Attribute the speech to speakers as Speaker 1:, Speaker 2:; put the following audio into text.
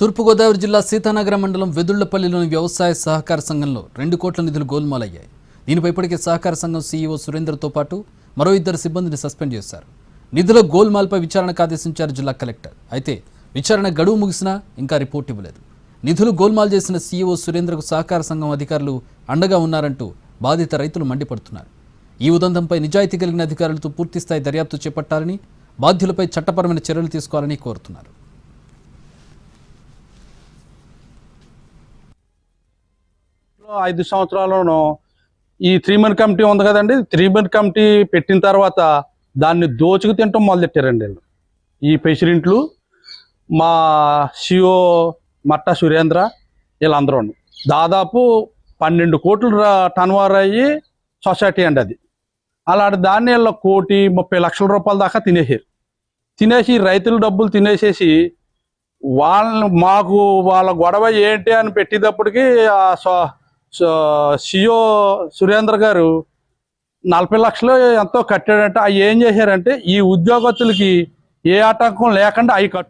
Speaker 1: తూర్పుగోదావరి జిల్లా సీతానగరం మండలం వెదుళ్ళపల్లిలోని వ్యవసాయ సహకార సంఘంలో రెండు కోట్ల నిధులు గోల్మాలయ్యాయి. దీనిపై ఇప్పటికే సహకార సంఘం సీఈఓ సురేందర్తో పాటు మరో ఇద్దరు సిబ్బందిని సస్పెండ్ చేశారు. నిధుల గోల్మాల్పై విచారణకు ఆదేశించారు జిల్లా కలెక్టర్. అయితే విచారణ గడువు ముగిసినా ఇంకా రిపోర్ట్ ఇవ్వలేదు. నిధులు గోల్మాల్ చేసిన సీఈఓ సురేంద్రకు సహకార సంఘం అధికారులు అండగా ఉన్నారంటూ బాధిత రైతులు మండిపడుతున్నారు. ఈ ఉదంతంపై నిజాయితీ కలిగిన అధికారులతో పూర్తిస్థాయి దర్యాప్తు చేపట్టాలని బాధ్యులపై చట్టపరమైన చర్యలు తీసుకోవాలని కోరుతున్నారు.
Speaker 2: ఐదు సంవత్సరాల్లోనూ ఈ త్రీ మన్ కమిటీ ఉంది కదండి. త్రీ మన్ కమిటీ పెట్టిన తర్వాత దాన్ని దోచుకు తింటాం మొదలెట్టారండి వీళ్ళు. ఈ ప్రెసిడెంట్లు మా సిఓ మట్ట సురేంద్ర వీళ్ళందరూ దాదాపు పన్నెండు కోట్లు టన్వర్ అయ్యి సొసైటీ అండి అది. అలాంటి దాన్ని వీళ్ళ కోటి ముప్పై లక్షల రూపాయల దాకా తినేసారు తినేసి రైతుల డబ్బులు తినేసేసి వాళ్ళని మాకు వాళ్ళ గొడవ ఏంటి అని పెట్టేటప్పటికి ఆ సో- సిఓ సురేంద్ర గారు నలభై లక్షలు ఎంతో కట్టాడంటే అవి ఏం చేశారంటే ఈ ఉద్యోగస్తులకి ఏ ఆటంకం లేకుండా అవి కట్టు